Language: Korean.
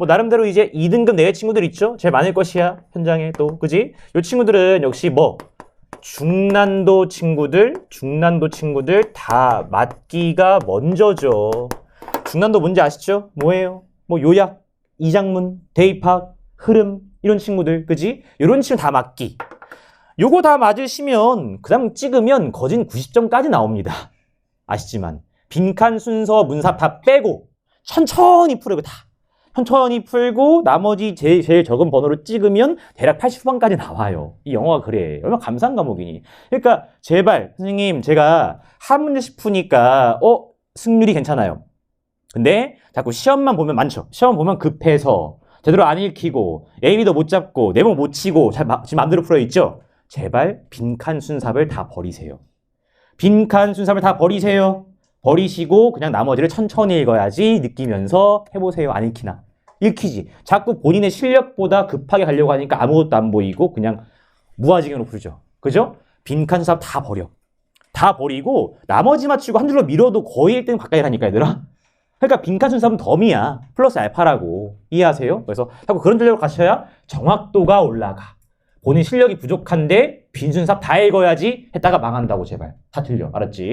뭐 나름대로 이제 2등급 내외 친구들 있죠? 제일 많을 것이야 현장에 또 그지? 요 친구들은 역시 뭐 중난도 친구들, 중난도 친구들 다 맞기가 먼저죠. 중난도 뭔지 아시죠? 뭐예요? 뭐 요약, 이장문, 대입학, 흐름 이런 친구들, 그지? 이런 친구 다 맞기. 요거 다 맞으시면 그다음 찍으면 거진 90점까지 나옵니다. 아시지만 빈칸 순서 다 빼고 천천히 풀고 다 천천히 풀고 나머지 제일, 제일 적은 번호를 찍으면 대략 80번까지 나와요. 이 영어가 그래. 얼마나 감사한 과목이니. 그러니까 제발 선생님 제가 한 문제씩 푸니까 어 승률이 괜찮아요. 근데 자꾸 시험만 보면 많죠. 시험 보면 급해서 제대로 안 읽히고 AB도 못 잡고 네모 못 치고 잘 마- 지금 마음대로 풀어 있죠. 제발 빈칸 순삽을 다 버리세요. 빈칸 순삽을 다 버리세요. 버리시고 그냥 나머지를 천천히 읽어야지 느끼면서 해보세요. 안 읽히나. 읽히지. 자꾸 본인의 실력보다 급하게 가려고 하니까 아무것도 안 보이고 그냥 무아지경으로 부르죠. 그죠? 빈칸 순삽 다 버려. 다 버리고 나머지 맞추고 한 줄로 밀어도 거의 1등 가까이 하니까 얘들아. 그러니까 빈칸 순삽은 덤이야. 플러스 알파라고. 이해하세요? 그래서 자꾸 그런 전략으로 가셔야 정확도가 올라가. 본인 실력이 부족한데 빈 순삽 다 읽어야지 했다가 망한다고 제발. 다 틀려. 알았지?